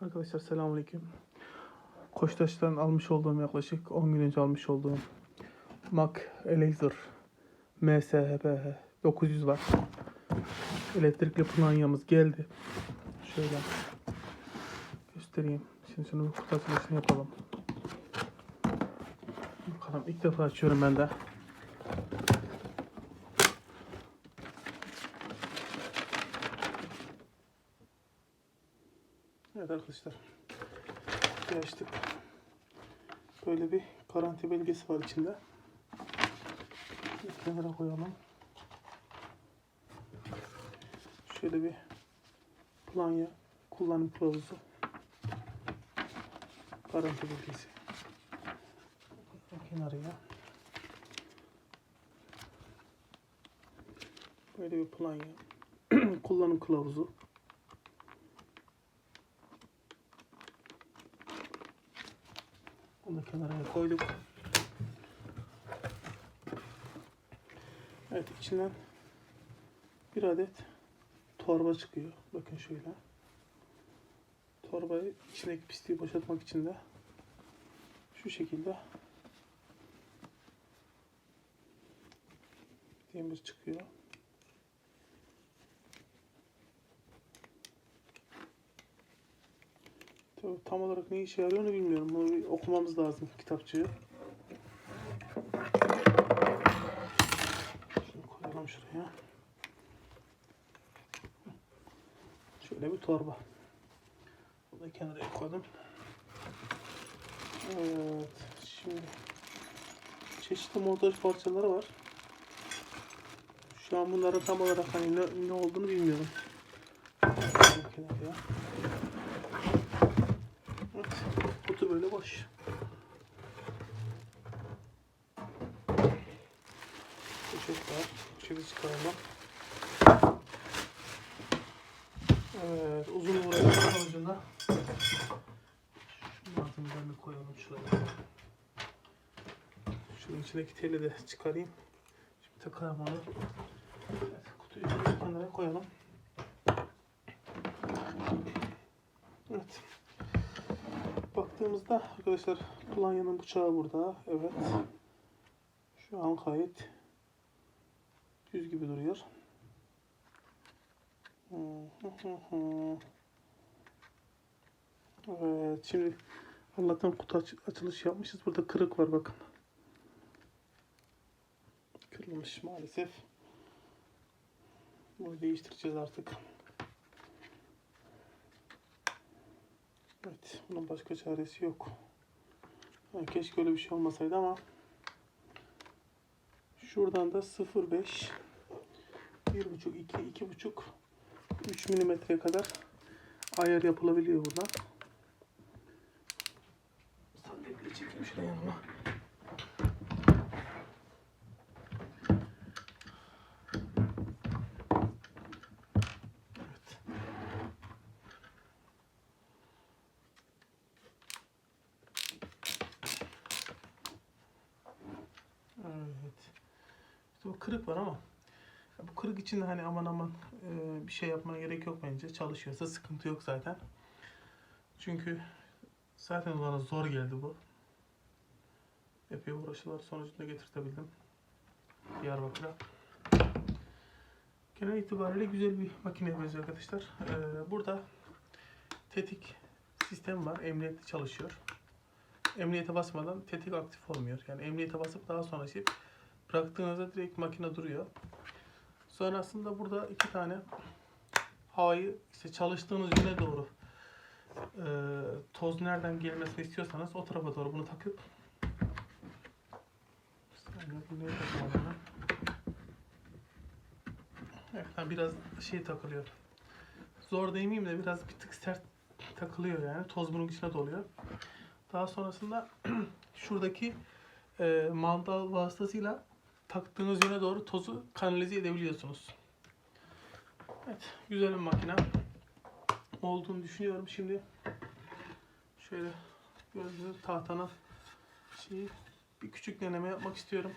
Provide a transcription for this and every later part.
Arkadaşlar selamünaleyküm. Koçtaş'tan almış olduğum yaklaşık 10 gün önce almış olduğum Mac Elixir MSHP 900 var. Elektrikli planyamız geldi. Şöyle göstereyim. Şimdi şunu bir kutu açılışını yapalım. Bakalım ilk defa açıyorum ben de. Evet arkadaşlar. Bir açtık. Böyle bir garanti belgesi var içinde. Bir kenara koyalım. Şöyle bir planya kullanım kılavuzu. Garanti belgesi. Kenarıya. Böyle bir planya. kullanım kılavuzu. Bunu da kenara koyduk. Evet içinden bir adet torba çıkıyor. Bakın şöyle. Torbayı içindeki pisliği boşaltmak için de şu şekilde demir çıkıyor. Tam olarak ne işe yarıyor onu bilmiyorum. Bunu bir okumamız lazım kitapçığı. Şunu koyalım şuraya. Şöyle bir torba. Bunu da kenara koydum. Evet. Şimdi çeşitli montaj parçaları var. Şu an bunların tam olarak hani ne, ne olduğunu bilmiyorum. Koyalım Evet, kutu böyle boş. Poşet var. Poşeti çıkaralım. Evet, uzun uğraşın sonucunda şunun bir koyalım şuraya. Şunun içindeki teli de çıkarayım. Şimdi takalım onu. Evet, kutuyu şöyle kenara koyalım. Evet. Baktığımızda arkadaşlar Polonya'nın bıçağı burada. Evet. Şu an kayıt. Düz gibi duruyor. Evet. Şimdi Allah'tan kutu aç- açılış yapmışız. Burada kırık var bakın. Kırılmış maalesef. Bunu değiştireceğiz artık. Evet, bunun başka çaresi yok. Yani keşke öyle bir şey olmasaydı ama şuradan da 0.5 1.5 2 2.5 3 milimetreye kadar ayar yapılabiliyor buradan. Sandalyeyle çekeyim şuraya yanıma. Evet. Evet. O kırık var ama bu kırık için hani aman aman e, bir şey yapmaya gerek yok bence. Çalışıyorsa sıkıntı yok zaten. Çünkü zaten bana zor geldi bu. Epey uğraşılar sonucunda getirtebildim. Diyarbakır'a. Genel itibariyle güzel bir makine benziyor arkadaşlar. Ee, burada tetik sistem var. Emniyetli çalışıyor. Emniyete basmadan tetik aktif olmuyor. Yani emniyete basıp daha sonra şey bıraktığınızda direkt makine duruyor. Sonrasında burada iki tane havayı işte çalıştığınız yöne doğru e, toz nereden gelmesini istiyorsanız o tarafa doğru bunu takıp? Evet, biraz şey takılıyor. Zor demeyeyim de biraz bir tık sert takılıyor yani. Toz bunun içine doluyor. Daha sonrasında şuradaki e, mandal vasıtasıyla taktığınız yöne doğru tozu kanalize edebiliyorsunuz. Evet, güzel bir makine olduğunu düşünüyorum. Şimdi şöyle gördüğünüz tahtana şeyi bir küçük deneme yapmak istiyorum.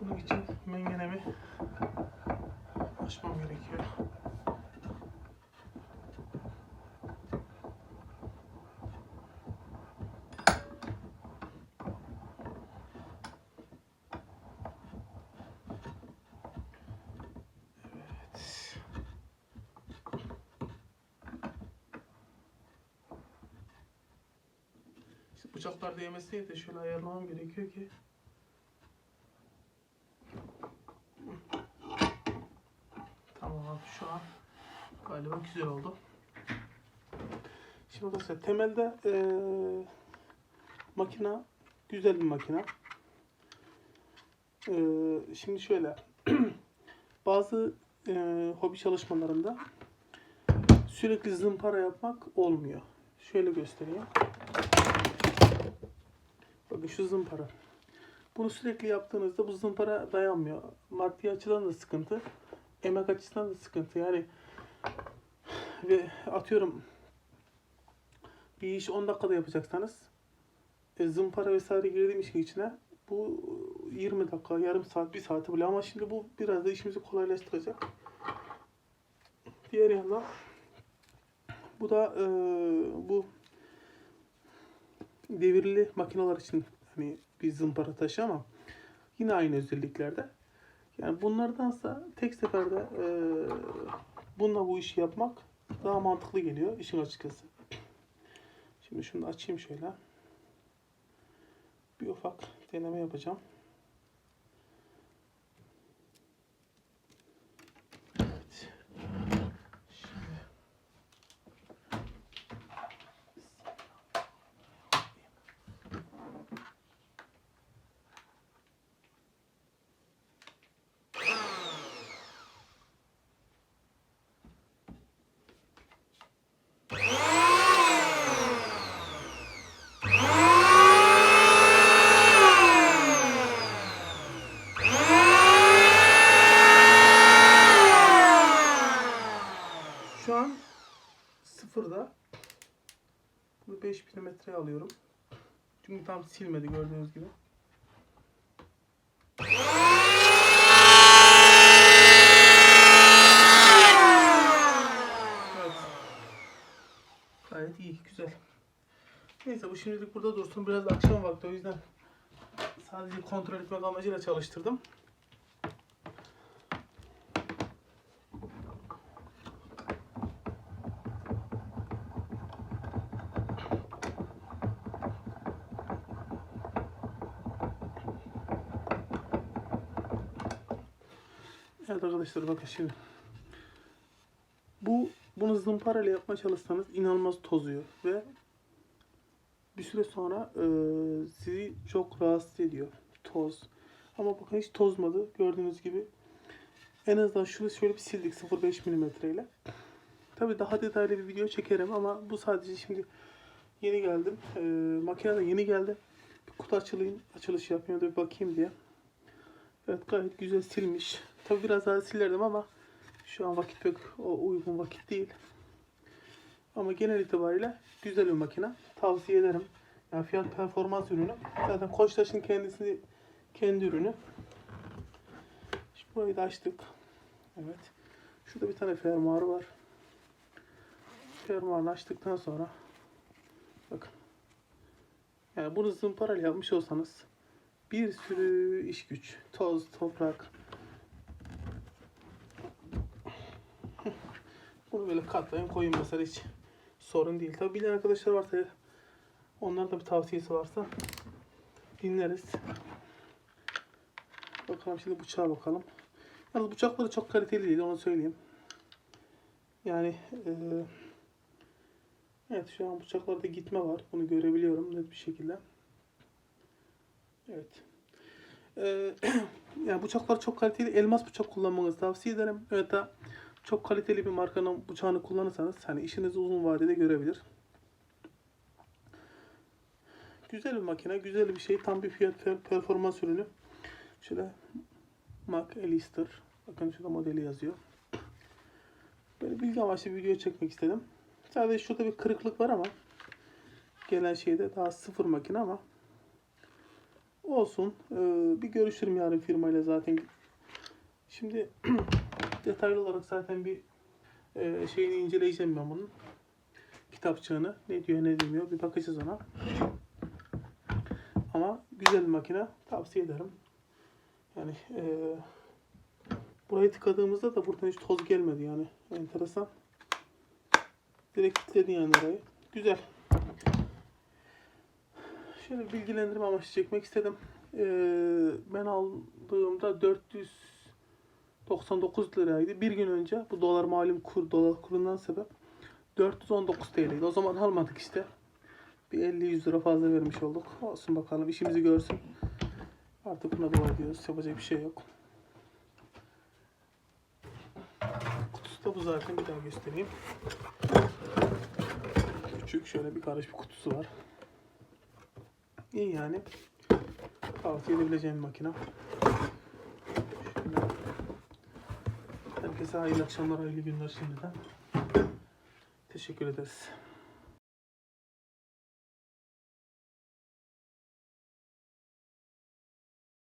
Bunun için mengenemi açmam gerekiyor. Bıçaklar değmesine de şöyle ayarlamam gerekiyor ki. Tamam abi şu an galiba güzel oldu. Şimdi arkadaşlar temelde eee makina güzel bir makina. Eee, şimdi şöyle bazı eee, hobi çalışmalarında sürekli zımpara yapmak olmuyor. Şöyle göstereyim. Bakın şu zımpara. Bunu sürekli yaptığınızda bu zımpara dayanmıyor. Maddi açıdan da sıkıntı. Emek açısından da sıkıntı. Yani ve atıyorum bir iş 10 dakikada yapacaksanız e, zımpara vesaire girdiğim işin içine bu 20 dakika, yarım saat, bir saati bile ama şimdi bu biraz da işimizi kolaylaştıracak. Diğer yandan bu da e, bu devirli makineler için hani bir zımpara taşı ama yine aynı özelliklerde. Yani bunlardansa tek seferde e, bununla bu işi yapmak daha mantıklı geliyor işin açıkçası. Şimdi şunu açayım şöyle. Bir ufak deneme yapacağım. Evet. Şimdi Şu an sıfırda. Bunu 5 alıyorum. Çünkü tam silmedi gördüğünüz gibi. Evet. Gayet iyi, güzel. Neyse bu şimdilik burada dursun. Biraz akşam vakti o yüzden sadece kontrol etmek amacıyla çalıştırdım. Evet arkadaşlar bakın şimdi. Bu bunu zımpara ile yapmaya çalışsanız inanılmaz tozuyor ve bir süre sonra e, sizi çok rahatsız ediyor toz. Ama bakın hiç tozmadı gördüğünüz gibi. En azından şunu şöyle bir sildik 0.5 mm ile. Tabi daha detaylı bir video çekerim ama bu sadece şimdi yeni geldim. E, makine de yeni geldi. Bir kutu açılayım, açılış yapayım da bir bakayım diye. Evet gayet güzel silmiş. Tabi biraz daha silerdim ama şu an vakit pek o uygun vakit değil. Ama genel itibariyle güzel bir makine. Tavsiye ederim. Yani fiyat performans ürünü. Zaten Koçtaş'ın kendisi kendi ürünü. Şimdi burayı da açtık. Evet. Şurada bir tane fermuarı var. Fermuarını açtıktan sonra bakın. Yani bunu zımparayla yapmış olsanız bir sürü iş güç, toz, toprak. Bunu böyle katlayın koyun mesela hiç sorun değil. Tabi bilen arkadaşlar varsa onlar da bir tavsiyesi varsa dinleriz. Bakalım şimdi bıçağa bakalım. Yalnız bıçakları çok kaliteli değil onu söyleyeyim. Yani eee evet şu an bıçaklarda gitme var. Bunu görebiliyorum net bir şekilde. Evet. Ee, yani bıçaklar çok kaliteli. Elmas bıçak kullanmanızı tavsiye ederim. Evet da çok kaliteli bir markanın bıçağını kullanırsanız hani işinizi uzun vadede görebilir. Güzel bir makine, güzel bir şey. Tam bir fiyat per- performans ürünü. Şöyle Mac Elister. Bakın şurada modeli yazıyor. Böyle bilgi amaçlı bir video çekmek istedim. Sadece şurada bir kırıklık var ama gelen şeyde daha sıfır makine ama Olsun. Ee, bir görüşürüm yarın firmayla zaten. Şimdi detaylı olarak zaten bir e, şeyini inceleyeceğim ben bunun. Kitapçığını. Ne diyor ne demiyor. Bir bakacağız ona. Ama güzel bir makine. Tavsiye ederim. Yani e, burayı tıkadığımızda da buradan hiç toz gelmedi yani. Enteresan. Direkt kilitledi yani orayı. Güzel. Şöyle bilgilendirme amaçlı çekmek istedim. Ee, ben aldığımda 499 liraydı. Bir gün önce bu dolar malum kur, dolar kurundan sebep 419 TL'ydi. O zaman almadık işte. Bir 50-100 lira fazla vermiş olduk. Olsun bakalım işimizi görsün. Artık buna dua ediyoruz. Yapacak bir şey yok. Kutusu da bu zaten bir daha göstereyim. Küçük şöyle bir karış bir kutusu var. İyi yani. Tavsiye edebileceğim makine. Herkese hayırlı akşamlar, hayırlı günler şimdiden. Teşekkür ederiz.